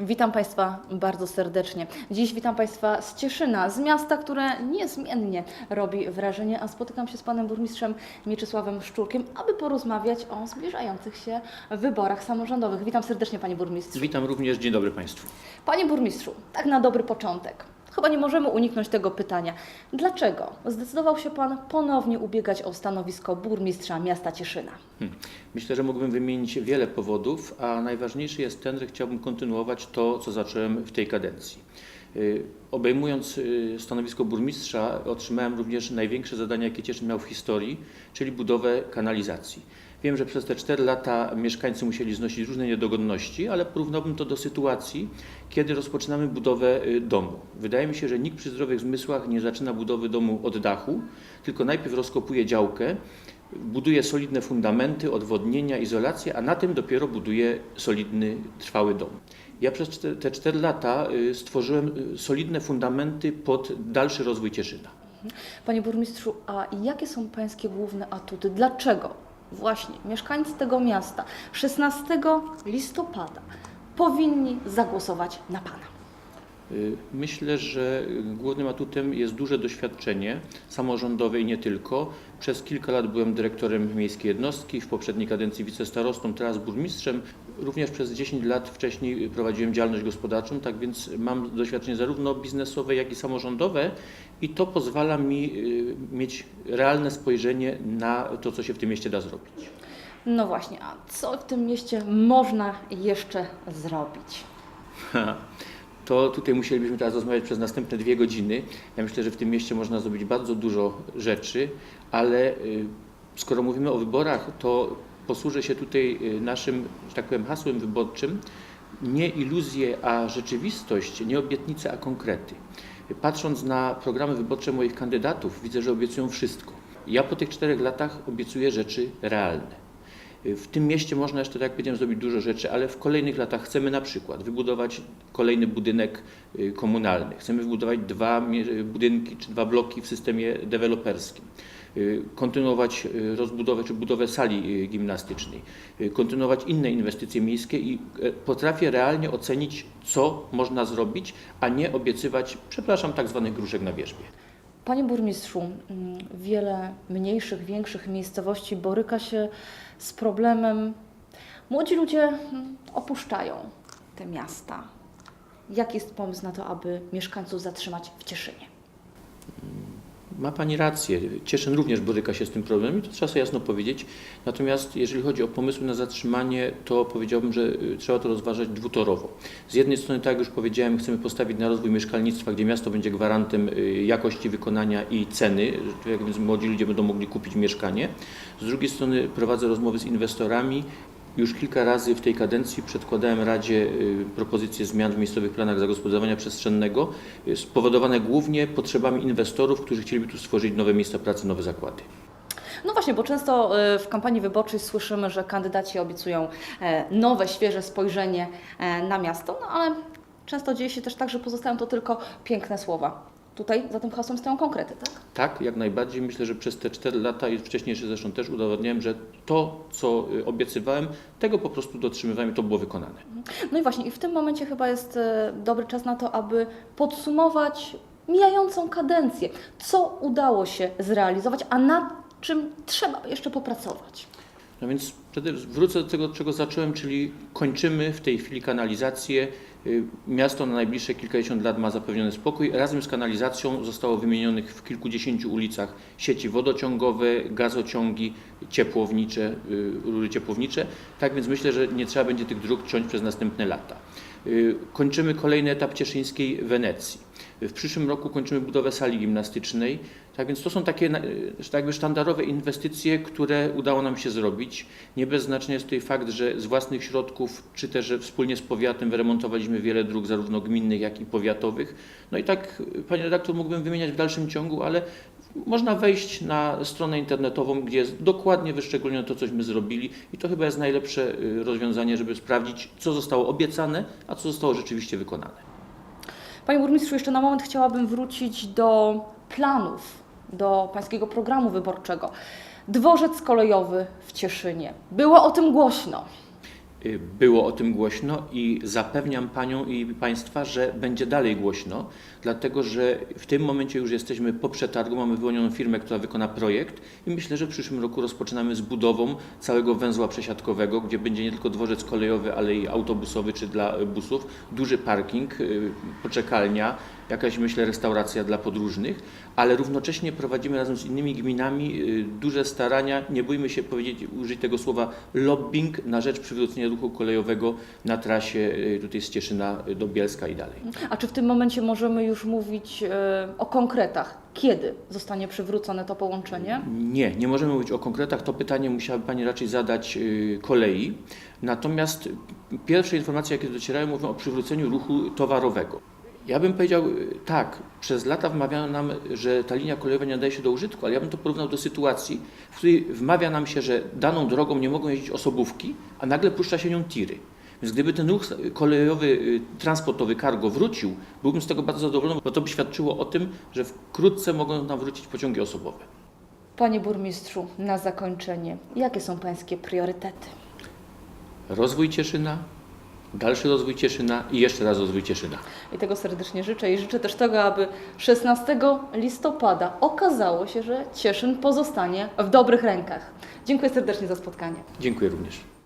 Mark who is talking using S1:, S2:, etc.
S1: Witam Państwa bardzo serdecznie. Dziś witam Państwa z Cieszyna, z miasta, które niezmiennie robi wrażenie, a spotykam się z Panem Burmistrzem Mieczysławem Szczurkiem, aby porozmawiać o zbliżających się wyborach samorządowych. Witam serdecznie Panie Burmistrzu.
S2: Witam również, dzień dobry Państwu.
S1: Panie Burmistrzu, tak na dobry początek. Chyba nie możemy uniknąć tego pytania. Dlaczego zdecydował się Pan ponownie ubiegać o stanowisko burmistrza miasta Cieszyna?
S2: Hmm. Myślę, że mógłbym wymienić wiele powodów, a najważniejszy jest ten, że chciałbym kontynuować to, co zacząłem w tej kadencji. Y, Obejmując y, stanowisko burmistrza, otrzymałem również największe zadanie, jakie Cieszyn miał w historii, czyli budowę kanalizacji. Wiem, że przez te 4 lata mieszkańcy musieli znosić różne niedogodności, ale porównałbym to do sytuacji, kiedy rozpoczynamy budowę y, domu. Wydaje mi się, że nikt przy zdrowych zmysłach nie zaczyna budowy domu od dachu, tylko najpierw rozkopuje działkę, buduje solidne fundamenty, odwodnienia, izolację, a na tym dopiero buduje solidny, trwały dom. Ja przez te 4 lata y, stworzyłem y, solidne fundamenty pod dalszy rozwój Cieszyna.
S1: Panie Burmistrzu, a jakie są Pańskie główne atuty? Dlaczego właśnie mieszkańcy tego miasta 16 listopada powinni zagłosować na Pana?
S2: Y, Myślę, że głównym atutem jest duże doświadczenie samorządowe i nie tylko. Przez kilka lat byłem dyrektorem miejskiej jednostki, w poprzedniej kadencji wicestarostą, teraz burmistrzem. Również przez 10 lat wcześniej prowadziłem działalność gospodarczą, tak więc mam doświadczenie zarówno biznesowe, jak i samorządowe i to pozwala mi y, mieć realne spojrzenie na to, co się w tym mieście da zrobić.
S1: No właśnie, a co w tym mieście można jeszcze zrobić?
S2: To tutaj musielibyśmy teraz rozmawiać przez następne dwie godziny. Ja myślę, że w tym mieście można zrobić bardzo dużo rzeczy, ale y, skoro mówimy o wyborach, to posłużę się tutaj y, naszym, że tak powiem, hasłem wyborczym. Nie iluzje, a rzeczywistość, nie obietnice, a konkrety. Patrząc na programy wyborcze moich kandydatów, widzę, że obiecują wszystko. Ja po tych czterech latach obiecuję rzeczy realne. W tym mieście można jeszcze, tak jak powiedziałem, zrobić dużo rzeczy, ale w kolejnych latach chcemy na przykład wybudować kolejny budynek y, komunalny. Chcemy wybudować dwa mie- budynki czy dwa bloki w systemie deweloperskim. Y, Kontynuować y, rozbudowę czy budowę sali y, gimnastycznej. Y, Kontynuować inne inwestycje miejskie i e, potrafię realnie ocenić, co można zrobić, a nie obiecywać, przepraszam, tak zwanych gruszek na wierzbie.
S1: Panie burmistrzu, mm, wiele mniejszych, większych miejscowości boryka się z problemem. Młodzi ludzie mm, opuszczają te miasta. Jaki jest pomysł na to, aby mieszkańców zatrzymać w Cieszynie?
S2: Ma Pani rację. Cieszyn również boryka się z tym problemem i to trzeba sobie jasno powiedzieć. Natomiast jeżeli chodzi o pomysły na zatrzymanie, to powiedziałbym, że y, trzeba to rozważać dwutorowo. Z jednej strony, tak jak już powiedziałem, chcemy postawić na rozwój mieszkalnictwa, gdzie miasto będzie gwarantem y, jakości wykonania i ceny, jak więc młodzi ludzie będą mogli kupić mieszkanie. Z drugiej strony prowadzę rozmowy z inwestorami, już kilka razy w tej kadencji przedkładałem Radzie y, propozycje zmian w miejscowych planach zagospodarowania przestrzennego, y, spowodowane głównie potrzebami inwestorów, którzy chcieliby tu stworzyć nowe miejsca pracy, nowe zakłady.
S1: No właśnie, bo często y, w kampanii wyborczej słyszymy, że kandydaci obiecują e, nowe, świeże spojrzenie e, na miasto, no ale często dzieje się też tak, że pozostają to tylko piękne słowa. Tutaj za tym hasłem stoją konkrety, tak?
S2: Tak, jak najbardziej. Myślę, że przez te 4 lata i wcześniejsze zresztą też udowadniałem, że to, co y, obiecywałem, tego po prostu dotrzymywałem i to było wykonane.
S1: No i właśnie, i w tym momencie chyba jest e, dobry czas na to, aby podsumować mijającą kadencję. Co udało się zrealizować, a nad czym trzeba jeszcze popracować?
S2: No więc wrócę do tego, od czego zacząłem, czyli kończymy w tej chwili kanalizację. Y, Miasto na najbliższe kilkadziesiąt lat ma zapewniony spokój. Razem z kanalizacją zostało wymienionych w kilkudziesięciu ulicach sieci wodociągowe, gazociągi, ciepłownicze, y, rury ciepłownicze. Tak więc myślę, że nie trzeba będzie tych dróg ciąć przez następne lata. Y, Kończymy kolejny etap cieszyńskiej Wenecji. W przyszłym roku kończymy budowę sali gimnastycznej. Tak więc to są takie y, że tak jakby sztandarowe inwestycje, które udało nam się zrobić. Nie bez znaczenia jest tutaj fakt, że z własnych środków, czy też wspólnie z powiatem wyremontowaliśmy wiele dróg, zarówno gminnych, jak i powiatowych. No i tak, y, panie redaktor, mógłbym wymieniać w dalszym ciągu, ale można wejść na stronę internetową, gdzie jest dokładnie wyszczególnione to, cośmy zrobili i to chyba jest najlepsze y, rozwiązanie, żeby sprawdzić, co zostało obiecane, a co zostało rzeczywiście wykonane.
S1: Panie burmistrzu, jeszcze na moment chciałabym wrócić do planów, do pańskiego programu wyborczego. Dworzec kolejowy w Cieszynie. Było o tym głośno.
S2: Y, było o tym głośno i zapewniam Panią i Państwa, że będzie dalej głośno, dlatego że w tym momencie już jesteśmy po przetargu, mamy wyłonioną firmę, która wykona projekt i myślę, że w przyszłym roku rozpoczynamy z budową całego węzła przesiadkowego, gdzie będzie nie tylko dworzec kolejowy, ale i autobusowy czy dla busów, duży parking, y, poczekalnia, jakaś myślę restauracja dla podróżnych, ale równocześnie prowadzimy razem z innymi gminami y, duże starania, nie bójmy się powiedzieć, użyć tego słowa lobbying na rzecz przywrócenia ruchu kolejowego na trasie y, tutaj z Cieszyna do Bielska i dalej.
S1: A czy w tym momencie możemy już mówić e, o konkretach? Kiedy zostanie przywrócone to połączenie?
S2: Nie, nie możemy mówić o konkretach. To pytanie musiałaby Pani raczej zadać y, kolei. Natomiast pierwsze informacje, jakie docierają, mówią o przywróceniu ruchu towarowego. Ja bym powiedział y, tak, przez lata wmawiano nam, że ta linia kolejowa nie nadaje się do użytku, ale ja bym to porównał do sytuacji, w której wmawia nam się, że daną drogą nie mogą jeździć osobówki, a nagle puszcza się nią tiry. Więc gdyby ten ruch kolejowy, y, transportowy, cargo wrócił, byłbym z tego bardzo zadowolony, bo to by świadczyło o tym, że wkrótce mogą nam wrócić pociągi osobowe.
S1: Panie burmistrzu, na zakończenie, jakie są Pańskie priorytety?
S2: rozwój Cieszyna, dalszy rozwój Cieszyna i jeszcze raz rozwój Cieszyna.
S1: I tego serdecznie życzę i życzę też tego, aby 16 listopada okazało się, że Cieszyn pozostanie w dobrych rękach. Dziękuję serdecznie za spotkanie.
S2: Dziękuję również.